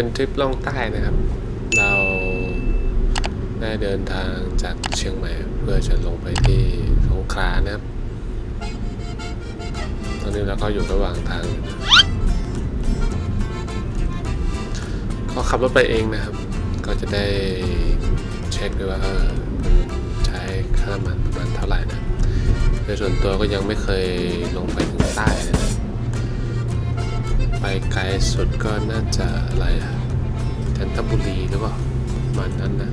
เป็นทริปล่องใต้นะครับ เราได้เดินทางจากเชียงใหม่ เพื่อจะลงไปที่สงขลานะครับ ตอนนี้เราก็อยู่ระหว่างทางก็ขับรถไปเองนะครับ ก็จะได้เช็คด้วยว่าเออใช้ค่าน้ำมันประมาณเท่าไหร่นะโดยส่วนตัวก็ยังไม่เคยลงไปถึงใต้นะ ไปไกลสุดก็น่าจะอะไรอะจันทบุรีหรือเปล่ามาณนั้นนะ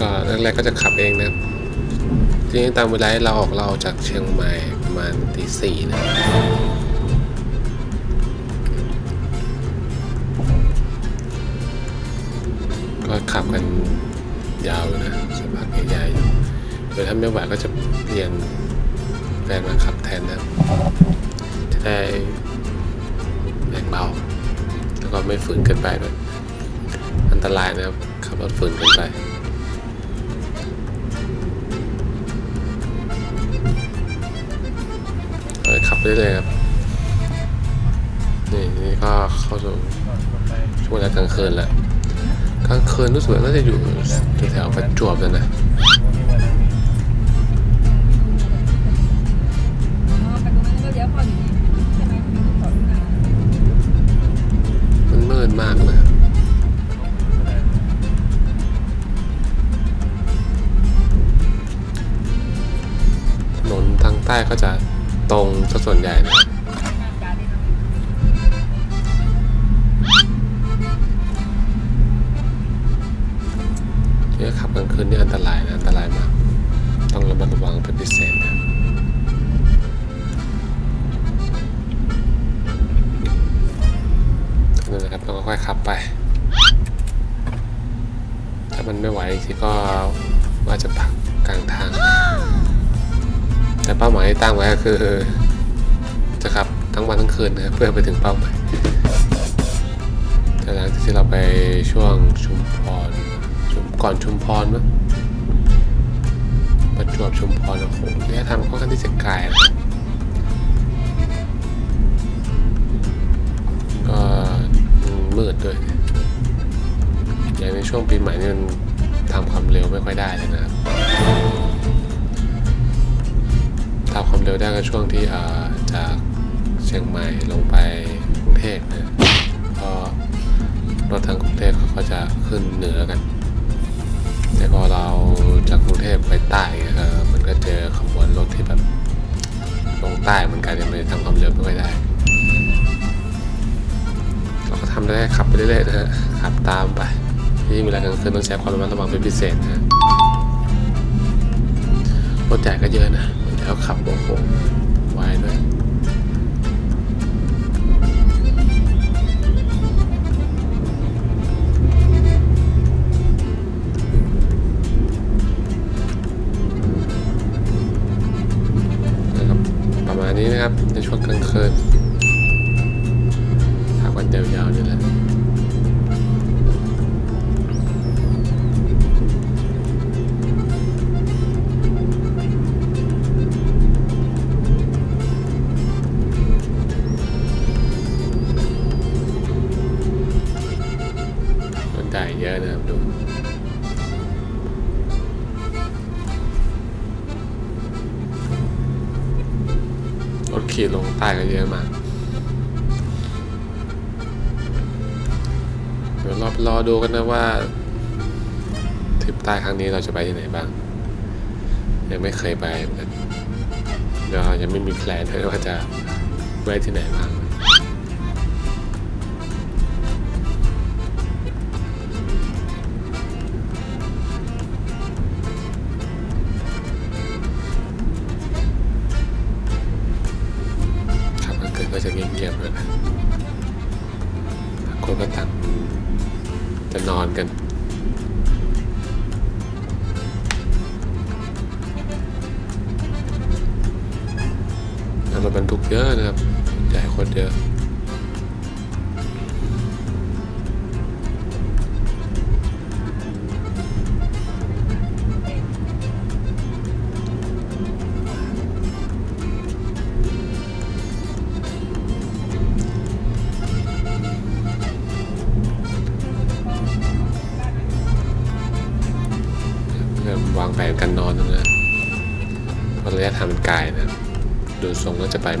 ก็แรกๆก็จะขับเองนะครับจริงๆตามเวลาเราออกเราจากเชียงใหม่ประมาณตีสี่นะ ขับกันยาวอยู่นะสักพักใหญ่ๆอยู่เดี๋ยถ้าไม่ไหวก็จะเปลี่ยนแฟนมาขับแทนนะ จะได้แบ่งเบา แล้วก็ไม่ฝืนเกินไปด้วยอันตรายนะครับขับรถฝืนเกินไปเออขับไปเรื่อยๆครับ นี่นี่ก็เข้าสู่ช่วงเวลากลางคืนแล้ว กลางคืนรู้สึกว่าน่าจะอยู่แถวๆประจวบแล้วนะมันเลยวเข้าอยู่ดีใช่ไหมมีลูกศรขึ้นมามันมืดมากนะถนนทางใต้ก็จะตรงซะส่วนใหญ่ ที่ตั้งไว้ก็คือจะขับทั้งวันทั้งคืนนะเพื่อไปถึงเป้าหมายแต่หลังจากที่เราไปช่วงชุมพรชุมก่อนชุมพรมั้งประจวบชุมพรโอ้โหระยะทางค่อนข้างที่จะไกลนะก็มืดด้วยอย่างในช่วงปีใหม่นี่มันทำความเร็วไม่ค่อยได้เลยนะ ความเร็วได้ก็ช่วงที่าจากเชียงใหม่ลงไปกรุงเทพนะเพราะรถทางกรุงเทพเขาก็จะขึ้นเหนือกัน แต่พอเราจากกรุงเทพไปใต้มันก็เจอขบวนรถที่แบบลงใต้เหมือนกันเนี่ยมันทำความเร็วไม่ค่อยได้ เราก็ทำได้ขับไปเรื่อยๆนะฮะขับตามไปยิ่งเวลากลางคืนต้องใช้ความระมัดระวังเป็นพิเศษนะรถใหญ่ก็เยอะนะ แล้วขับโอ้โหไวด้วยนะครับประมาณนี้นะครับในช่วงกลางคืนพักวันยาวๆนี่แใต้ก็เยอะมาก เดี๋ยวรอรอดูกันนะว่าทริปใต้ครั้งนี้เราจะไปที่ไหนบ้าง ยังไม่เคยไปเหมือนกันเดี๋ยวยังไม่มีแพลนเลยว่าจะไปที่ไหนบ้าง บรรทุกเยอะนะครับใหญ่คนเยอะ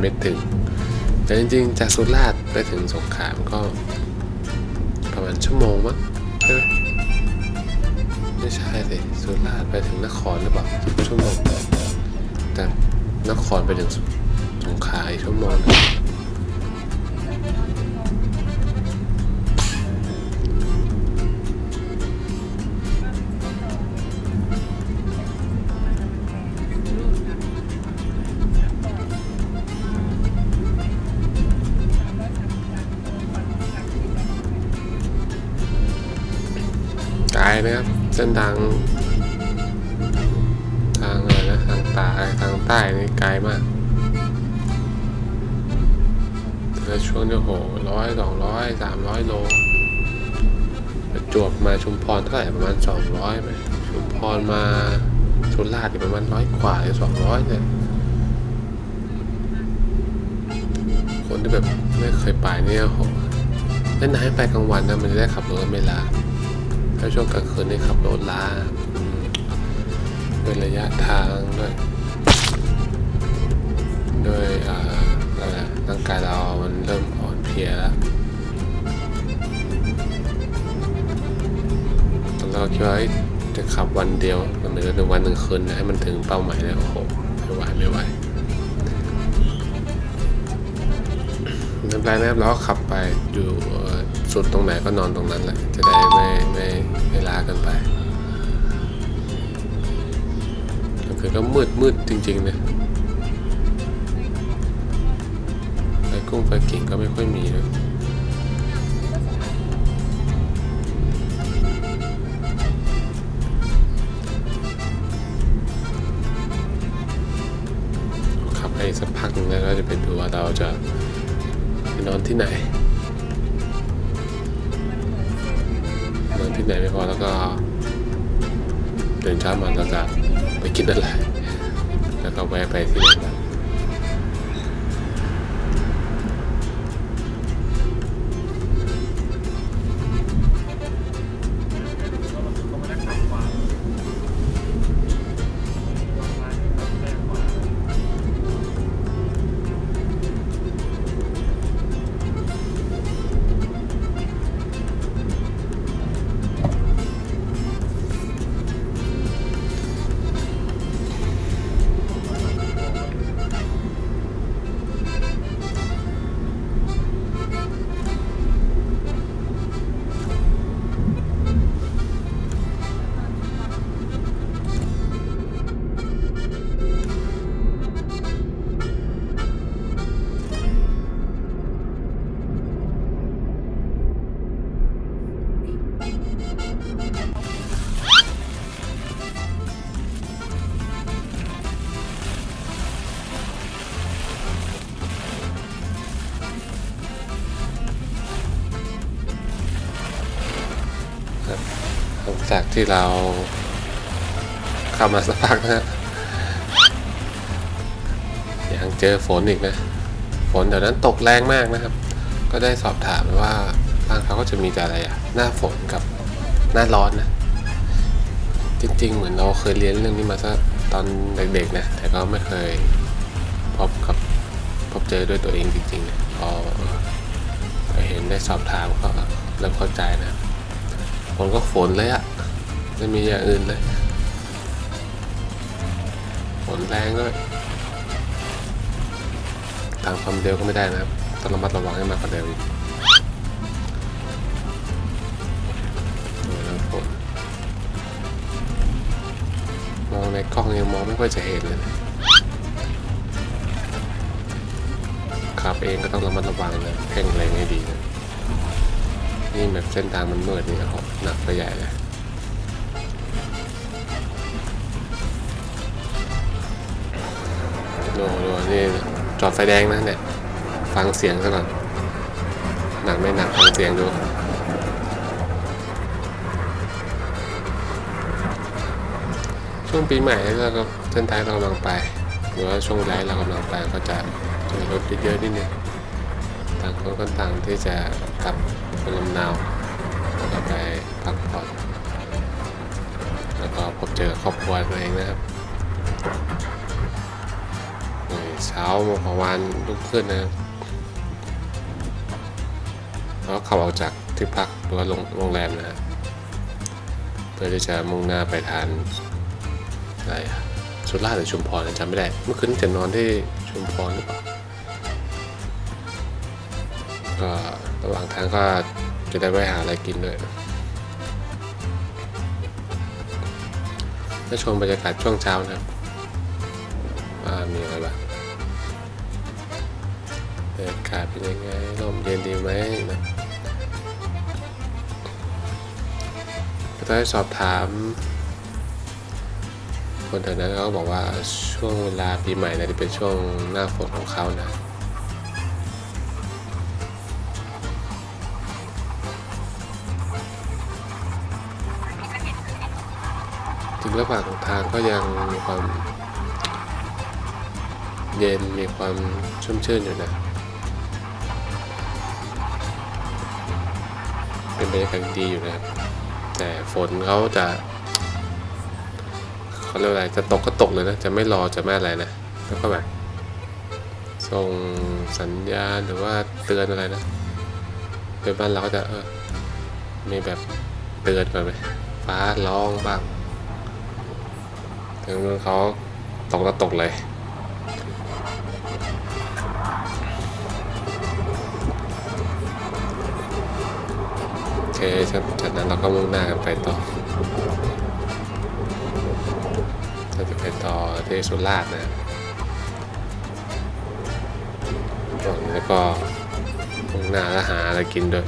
ไปไม่ถึง แต่จริงๆ จากสุราษฎร์ไปถึงสงขลามันก็ ประมาณชั่วโมงมั้งใช่ไหมไม่ใช่สิสุราษฎร์ไปถึงนครหรือเปล่าชั่วโมงแต่นครไปถึงสงขลาอีกชั่วโมง เส้นทาง ทางอะไรนะทางใต้ทางใต้นี่ไกลมากแต่ช่วงนี้โหร้อยสองร้อยสามร้อยโลประจวบมาชุมพรเท่าไหร่ประมาณสองร้อยไปชุมพรมาสุราษฎร์อีประมาณร้อยกว่าหรือสองร้อยเนี่ยคนที่แบบไม่เคยไปเนี่ยโหเล่นน้ำไปกลางวันนะมันจะได้ขับรถไม่ลา ถ้าช่วงกลางคืนนี่ขับรถล้าด้วยระยะทางด้วยด้วยอะไรร่างกายเรามันเริ่มอ่อนเพลียแล้วตอนแรกเราคิดว่าจะขับวันเดียวมันไม่ได้หนึ่งวันหนึ่งคืนให้มันถึงเป้าหมายเลยโอ้โหไม่ไหวไม่ไหวไม่เป็นไรนะครับเราก็ขับไปอยู่ สุดตรงไหนก็นอนตรงนั้นแหละ จะได้ไม่ไม่ไม่ล้ากันไปกลางคืนก็มืดมืดจริงๆนะไฟกุ้งไฟกิ่งก็ไม่ค่อยมีเลยขับไปสักพักนึงแล้วก็จะไปดูว่าเราจะไปนอนที่ไหน ที่ไหนไม่พอแล้วก็เดินเช้ามาแล้วก็ไปกินอะไรแล้วก็แวะไปที่ไหนบ้าง ที่เราเข้ามาสักพักนะฮะยังเจอฝนอีกนะ ฝนเดี๋ยวนั้นตกแรงมากนะครับ ก็ได้สอบถามว่าบ้านเขาก็จะมีแต่อะไรอะหน้าฝนกับหน้าร้อนนะ จริง ๆ เหมือนเราเคยเรียนเรื่องนี้มาสักตอนเด็กๆนะ แต่ก็ไม่เคยพบกับพบเจอด้วยตัวเองจริงๆนะพอไปเห็นได้สอบถามก็เริ่มเข้าใจนะฝนก็ฝนเลยอะ ไม่มีอย่างอื่นเลยฝนแรงด้วยตามความเร็วก็ไม่ได้นะครับต้องระมัดระวังให้มากกว่าเดิมอีกโอ้ยแล้วฝนมองในกล้องยังมองไม่ค่อยจะเห็นเลยนะขับเองก็ต้องระมัดระวังนะเพ่งแรงให้ดีนะนี่แบบเส้นทางมันมืดนี่ครับหนักไปใหญ่เลย ดูดูนี่จอดไฟแดงนะเนี่ย ฟังเสียงซะก่อน หนักไม่หนักฟังเสียงดูช่วงปีใหม่เราก็เส้นทางเรากำลังไป หรือว่าช่วงไลฟ์เรากำลังไปก็จะเจอรถเยอะๆนิดนึงต่างคนก็ต่างที่จะกลับภูมิลำนาแล้วก็ไปพักผ่อนแล้วก็พบเจอครอบครัวตัวเองนะครับ โอ้ยเช้าของวันลุกขึ้นนะครับแล้วขับออกจากที่พักหรือว่าโรงแรมนะครับเพื่อที่จะมุ่งหน้าไปทานอะไรสุราษฎร์หรือชุมพรจำไม่ได้เมื่อคืนจะนอนที่ชุมพรหรือเปล่าก็ระหว่างทางก็จะได้ไปหาอะไรกินด้วยและชมบรรยากาศช่วงเช้านะครับว่ามีอะไรบ้าง บรรยากาศเป็นยังไงลมเย็นดีไหมนะก็ได้สอบถาม คนแถวนั้นเขาก็บอกว่าช่วงเวลาปีใหม่นะที่เป็นช่วงหน้าฝนของเขานะถึงระหว่างทางก็ยังมีความเย็นมีความชุ่มชื่นอยู่นะ เป็นบรรยากาศดีอยู่นะครับ แต่ฝนเขาจะเขาเรียกอะไรจะตกก็ตกเลยนะ จะไม่รอจะไม่อะไรนะ แล้วก็แบบส่งสัญญาณหรือว่าเตือนอะไรนะโดยบ้านเราก็จะเออมีแบบเตือนมาไหมฟ้าร้องบ้างถึงเขาตกแล้วตกเลย เคครับจากนั้นเราก็มุ่งหน้ากันไปต่อเราจะไปต่อที่สุราษฎร์นะตรงนี้แล้วก็มุ่งหน้าแล้วหาอะไรกินด้วย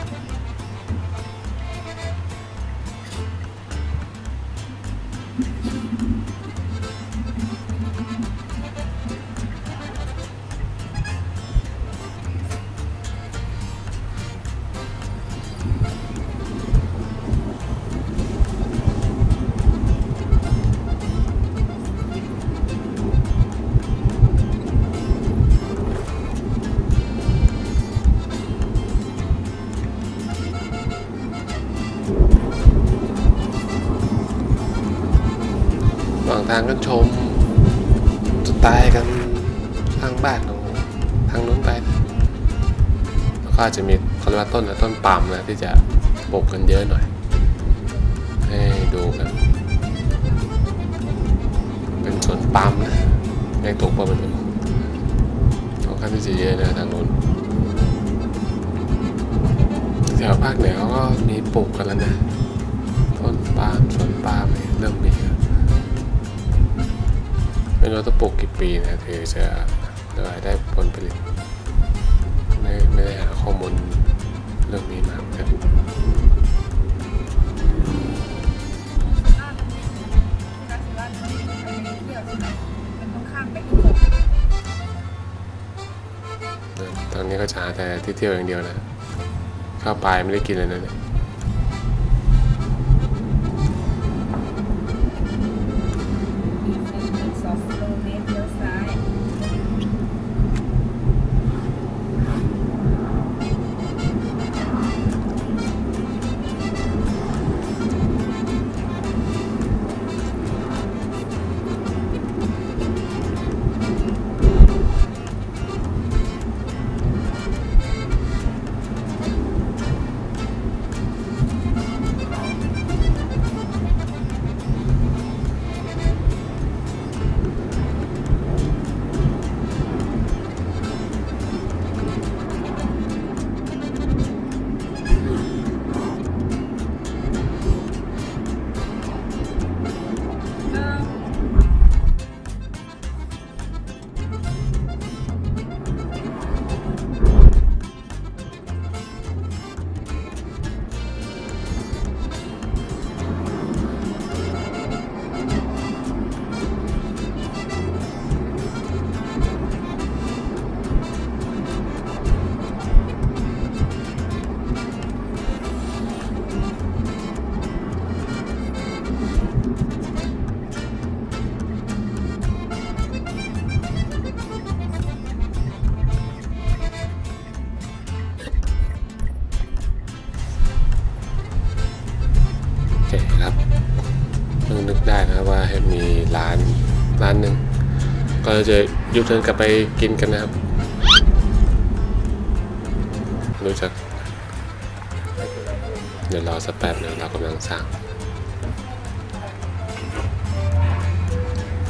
ก็อาจจะมีเขาเรียกว่าต้นนะต้นปาล์มนะที่จะปลูกกันเยอะหน่อย ให้ดูกัน เป็นสวนปาล์มนะแม่งถูกป่ะไมันค่อนข้างที่จะเยอะนะทางนู้นแถวภาคเหนือเขาก็มีปลูกกันแล้วนะ ต้นปาล์มสวนปาล์มเนี่ยเริ่มมีไม่รู้ว่าต้องปลูกกี่ปีนะถึงจะได้ผลผลิต ไม่ได้หาข้อมูลเรื่องนี้มาเหมือนกันถ้ามันมีที่รักสุราษฎร์มันมีใครับตอนะตอนนี้ก็จะหาแต่ที่เที่ยวอย่างเดียวนะ ข้าวปลายไม่ได้กินเลยนะเนี่ย ก็จะยูเทิร์นกลับไปกินกันนะครับรู้จัก เดี๋ยวรอสักแป๊บนึงเรากำลังสั่ง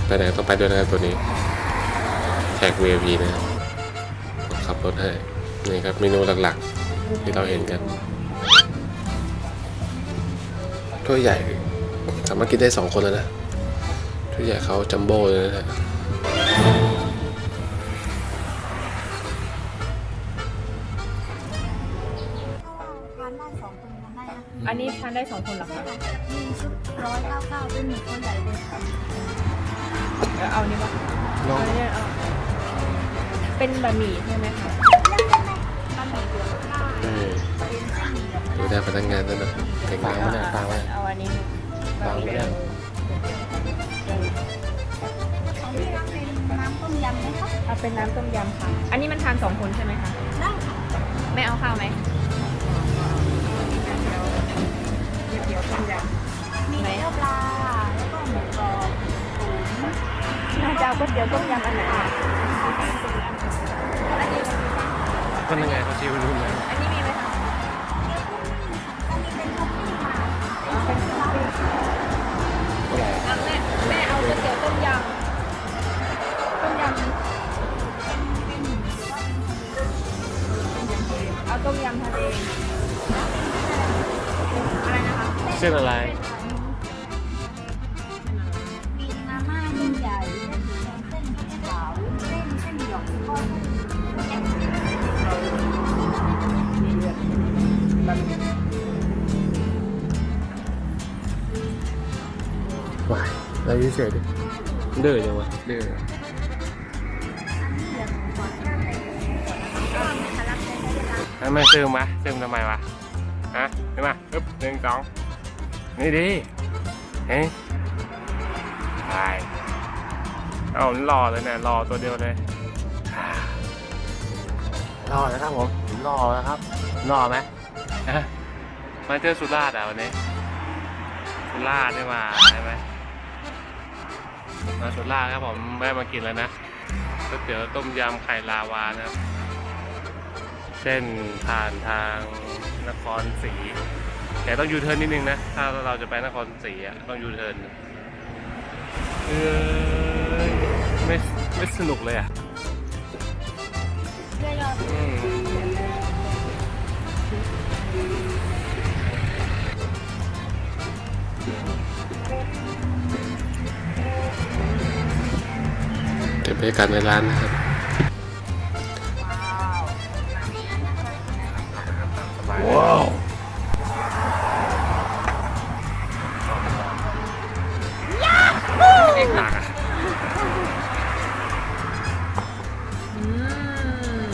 ไปไหนต้องไปด้วยนะครับตัวนี้แท็ก VIP นะครับขับรถให้นี่ครับเมนูหลักๆ ที่เราเห็นกันถ้วยใหญ่สามารถกินได้สองคนแล้วนะถ้วยใหญ่เขาจัมโบ้เลยนะ อันนี้ทานได้สองคนเหรอคะมีชุดร้อยเก้าเก้าเป็นหนึ่งตัวใหญ่เลยค่ะเดี๋ยวเอานี่ปะลองเอาเนี่ยเอาเป็นบะหมี่ใช่ไหมคะบะหมี่เกี๊ยวได้เออเป็นเส้นหมี่แบบดูได้พนักงานนั่นนะเก่งมากนะฟังไว้ เอาอันนี้ฟังไว้เนี่ยของที่ร้านเป็นน้ำต้มยำไหมคะเอาเป็นน้ำต้มยำค่ะ อันนี้มันทานสองคนใช่ไหมคะ ได้ค่ะไม่เอาข้าวไหม มีเกี๊ยวปลาแล้วก็หมูกรอบตุ๋นน่าจะเอาก๋วยเตี๋ยวต้มยำอันไหนอะพนังานเขาชิวรู้ไหมอันนี้มีไหมคะอันนี้เป็นท็อปปิ้งมาเอาเป็นต้มยำเอาแม่แม่เอาก๋วยเตี๋ยวต้มยำต้มยำเอาต้มยำทะเลอะไรนะคะ เส้นอะไร ซึมมาซึมทำไมวะฮะเห็นไหมปึ๊บหนึ่งสองนี่ดีเฮ้ยไปเอาหล่อเลยเนี่ยหล่อตัวเดียวเลยอ่ารอนะครับผมรอนะครับรอไหมฮะมาเจอสุราษฎร์อะวันนี้สุราษฎร์ได้มาใช่ไหมมาสุราษฎร์ครับผมแม่มากินแล้วนะก๋วยเตี๋ยวต้มยำไข่ลาวานะครับ เส้นผ่านทางนครศรีแต่ต้องยูเทิร์นนิดนึงนะ ถ้าเราจะไปนครศรีอะต้องยูเทิร์นเออไม่ไม่สนุกเลยอะเยอะอืมเก็บบรรยากาศในร้านนะครับ ว้าวเด็กหนักอะอืม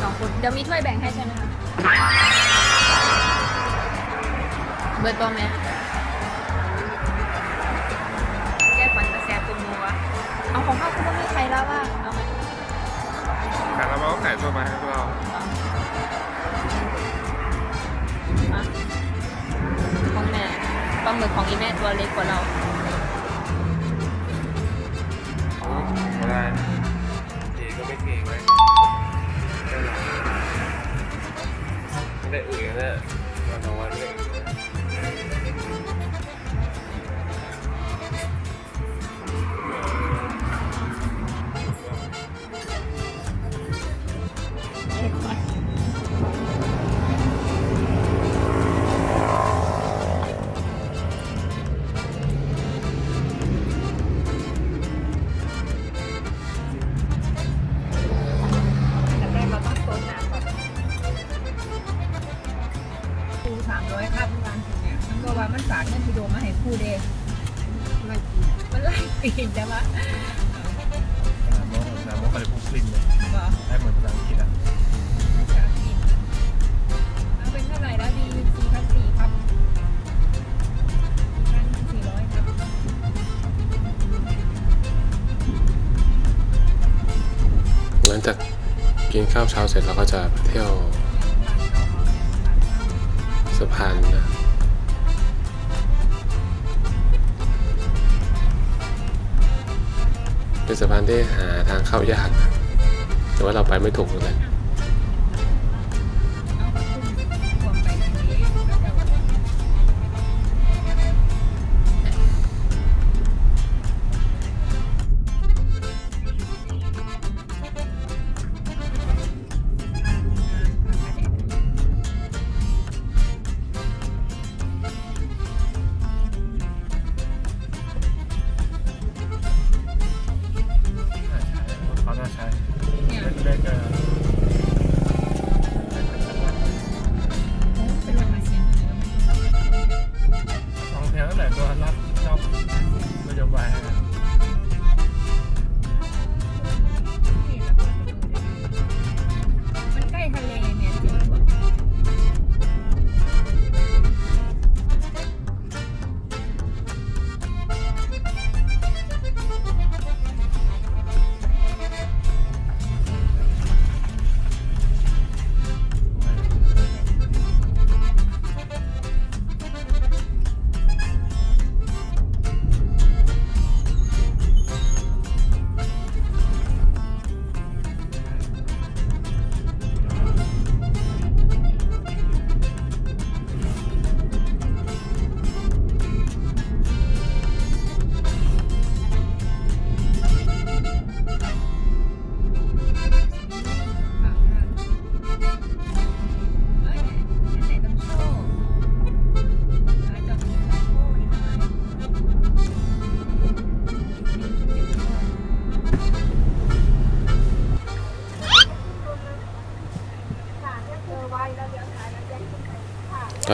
สองคนเดี๋ยวมีถ้วยแบ่งให้ใช่ไหมคะเบิร์ดบอมไหมแก้ฝันกระแสตุ่มนัวเอาของข้าวคุณก็ไม่ใครแล้วว่าเอาไหมขายแล้วมันก็ขายตัวมาให้พวกเรา ปลาหมึกของอีแม่ตัวเล็กกว่าเราไม่ได้เทก็ไม่เทไว้ไม่ได้อื่นนะวันสองวันไม่ได้าวเช้าเสร็จเราก็จะเที่ยวสะพานนะเป็นสะพานที่หาทางเข้ายากแต่ว่าเราไปไม่ถูกเลย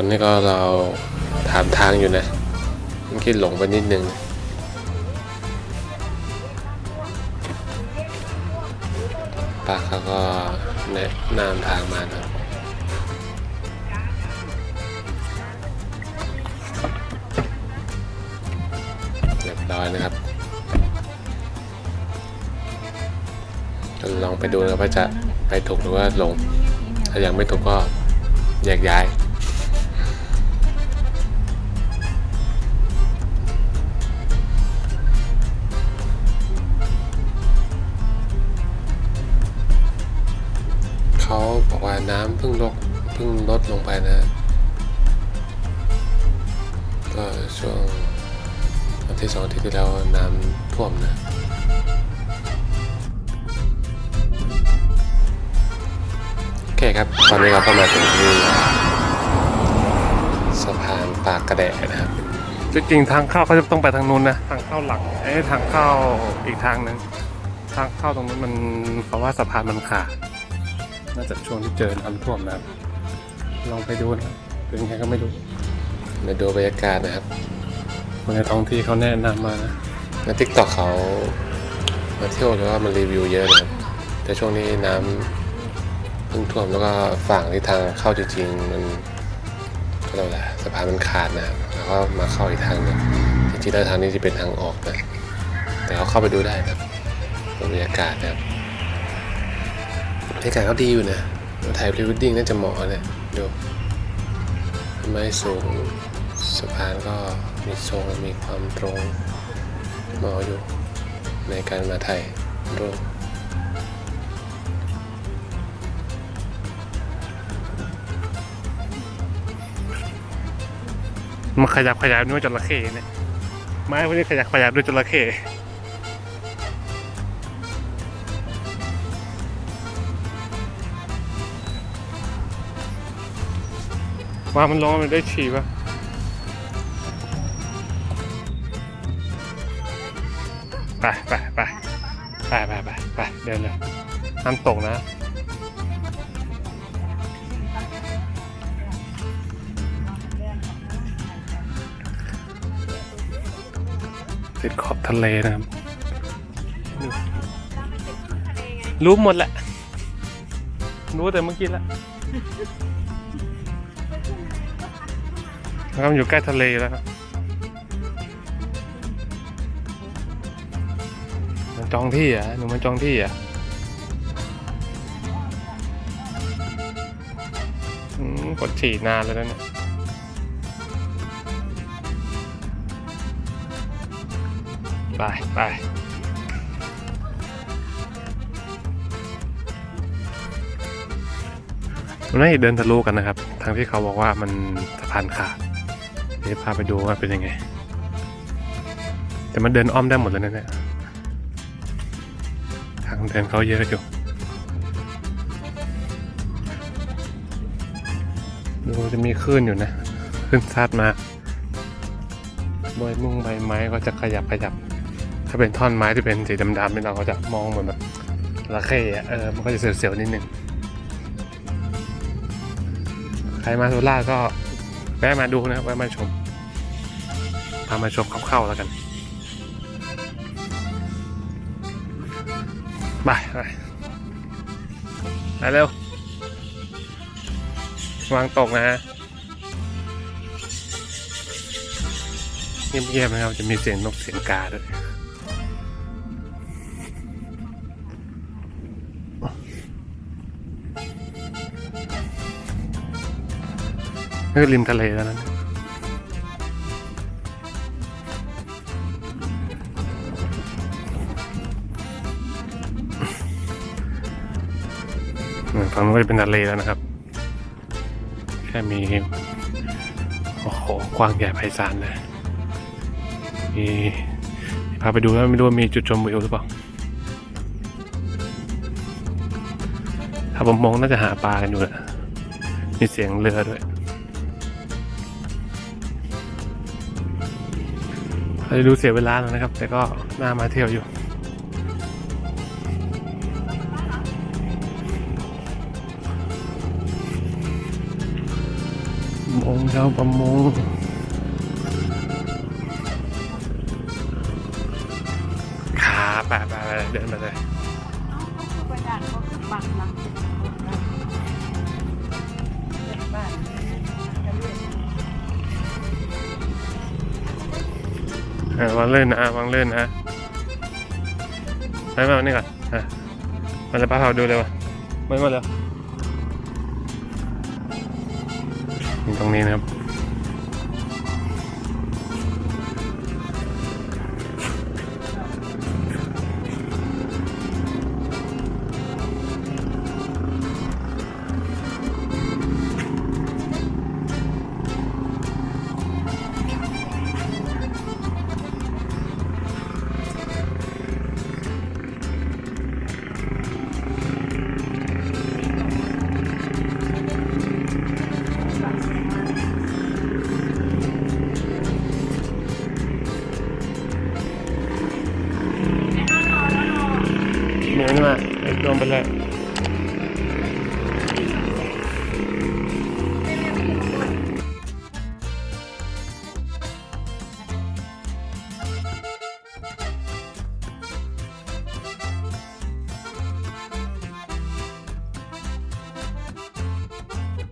นนี้ก็เราถามทางอยู่นะมื่อกี้หลงไปนิดนึงป้าเขาก็แนะนำทางมานะเรียบร้อยนะครับลองไปดูนะว่าจะไปถูกหรือว่าหลง ถ้ายังไม่ถูกก็แยกย้าย วันที่สองอาที่ที่แล้วน้ำท่วมนะ โอเคครับ ตอนนี้เราก็มาถึงที่สะพานปากกระแดะนะครับจริงๆทางเข้าเขาจะต้องไปทางนู้นนะ ทางเข้าหลังไอ้ยทางเข้าอีกทางหนึ่งทางเข้าตรงนู้นมันเพราะว่าสะพานมันขาดน่าจะช่วงที่เจอน้ำท่วมนะครับลองไปดูนะครับเป็นไงก็ไม่รู้มาดูบรรยากาศนะครับ คนในท้องที่เขาแนะนำมานะในทิกตอกเขามาเที่ยวหรือว่ามารีวิวเยอะนะครับแต่ช่วงนี้น้ำเพิ่งท่วมแล้วก็ฝั่งที่ทางเข้าจริงๆมันก็เรียกว่าอะไรสะพานมันขาดนะครับแล้วก็มาเข้าอีกทางหนึงจริงๆแล้วทางนี้จะเป็นทางออกนะแต่เขาเข้าไปดูได้นะครับบรรยากาศนะครับบรรยากาศเขาดีอยู่นะเราถ่ายพรีวดดิ้งน่าจะเหมาะเนี่ยดูต้นไม้สูงสะพานก็ มีทรงมีความตรงเหมาอยู่ในการมาถ่ายรูปมันขยับขยับด้วยจระเข้เนี่ยไม้พวกนี้ขยับขยับด้วยจระเข้ว่ามันร้องมันได้ฉี่ปะ ไปไปไปไปไปไปไปเดินเลยห้ามตกนะติดขอบทะเลนะครับ รู้หมดแหละ รู้แต่เมื่อกี้แล้วนะครับอยู่ใกล้ทะเลแล้วครับ จองที่อะหนูมันจองที่อะกดฉี่นานแล้วนะเนี่ยไปไปมันไม่เดินทะลุกันนะครับ ทั้งที่เขาบอกว่ามันสะพานขาดเดี๋ยวพาไปดูว่าเป็นยังไง แต่มันเดินอ้อมได้หมดแลยนะเนี่ย ทางเดินเขาเยอะอยู่ ดูจะมีคลื่นอยู่นะคลื่นซัดมาใบมุ่งใบไม้ก็จะขยับขยับ ถ้าเป็นท่อนไม้ที่เป็นสีดำๆนี่เราก็จะมองเหมือนแบบระเข้อะเออมันก็จะเสียวๆนิดนึงใครมาโซล่าก็แวะมาดูนะครับแวะมาชมพามาชมคร่าวๆแล้วกัน ไปไปไปเร็ววางตกนะฮะเงียบๆนะครับจะมีเสียงนกเสียงกาด้วยนี่ริมทะเลแล้วนะ ฝั่งนู้นก็จะเป็นทะเลแล้วนะครับ แค่มีโอ้โหกว้างใหญ่ไพศาลเลยมีพาไปดูแล้วไม่รู้ว่ามีจุดชมวิวหรือเปล่า ถ้าผมมองน่าจะหาปลากันอยู่แหละมีเสียงเรือด้วยอาจจะดูเสียเวลาแล้วนะครับ แต่ก็น่ามาเที่ยวอยู่ ชาวประมงขาไปไปไปเดินมาเลยกระดาษเขาบังหลังบ้านจะเรียกเออวางเล่นนะวางเล่นนะไปมาวันนี้ก่อนอะมาเลยป้าเผาดูเลยวะไม่มาเลย นี้นะครับ